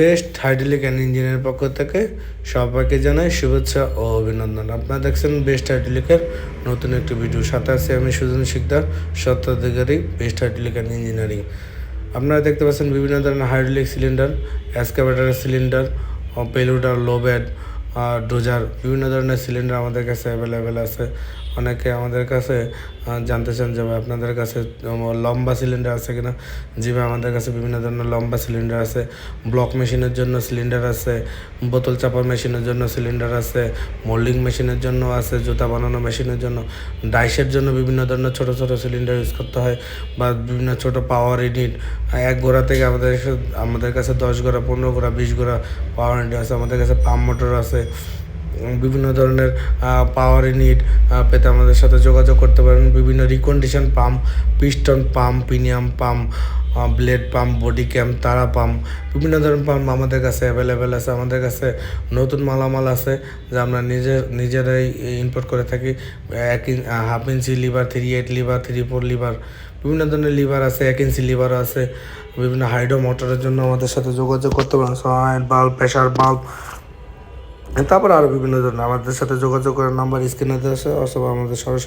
Best hydraulic and ইঞ্জিনের পক্ষ থেকে সবাইকে জানাই শুভেচ্ছা ও অভিনন্দন। আপনারা দেখছেন বেস্ট হাইড্রোলিকের নতুন একটি ভিডিও। সাথে আছি আমি সুজন শিকদার স্বত্বাধিকারী বেস্ট হাইড্রোলিক অ্যান্ড ইঞ্জিনিয়ারিং। আপনারা দেখতে পাচ্ছেন বিভিন্ন ধরনের হাইড্রোলিক সিলিন্ডার অ্যাসকাভেটারের সিলিন্ডার পেলুডার লোব্যাড আর ডোজার বিভিন্ন ধরনের সিলিন্ডার আমাদের কাছে অ্যাভেলেবেল আছে। অনেকে আমাদের কাছে জানতে চান যে আপনাদের কাছে লম্বা সিলিন্ডার আছে কিনা? জি ভাই, আমাদের কাছে বিভিন্ন ধরনের লম্বা সিলিন্ডার আছে। ব্লক মেশিনের জন্য সিলিন্ডার আছে, বোতল চাপা মেশিনের জন্য সিলিন্ডার আছে, মোল্ডিং মেশিনের জন্য আছে, জুতা বানানো মেশিনের জন্য। ডাইসের জন্য বিভিন্ন ধরনের ছোট ছোট সিলিন্ডার ইউজ করতে হয় বা বিভিন্ন ছোট পাওয়ার ইউনিট এক গোড়া থেকে আমাদের আমাদের কাছে দশ গোড়া, পনেরো গোড়া, বিশ গোড়া পাওয়ার ইউনিট আছে। আমাদের কাছে পাম্প মোটর আছে বিভিন্ন ধরনের পাওয়ার ইউনিট পেতে আমাদের সাথে যোগাযোগ করতে পারেন। বিভিন্ন recondition pump piston pump premium pump blade pump body camp তারা পাম্প বিভিন্ন ধরনের পাম্প আমাদের কাছে অ্যাভেলেবেল আছে। আমাদের কাছে নতুন মালামাল আছে যা আমরা নিজে, নিজেরাই ইম্পোর্ট করে থাকি। এক inch half inch lever three eight lever three four lever বিভিন্ন ধরনের লিভার আছে, এক ইঞ্চি লিভার আছে। বিভিন্ন হাইড্রো মোটরের জন্য আমাদের সাথে যোগাযোগ করতে পারেন। সয়েল বাল্ব প্রেশার বাল্ব তারপর আরও বিভিন্ন ধরনের আমাদের সাথে যোগাযোগ করার নাম্বার স্ক্রিনে দেওয়া আছে, অথবা আমাদের সরাসরি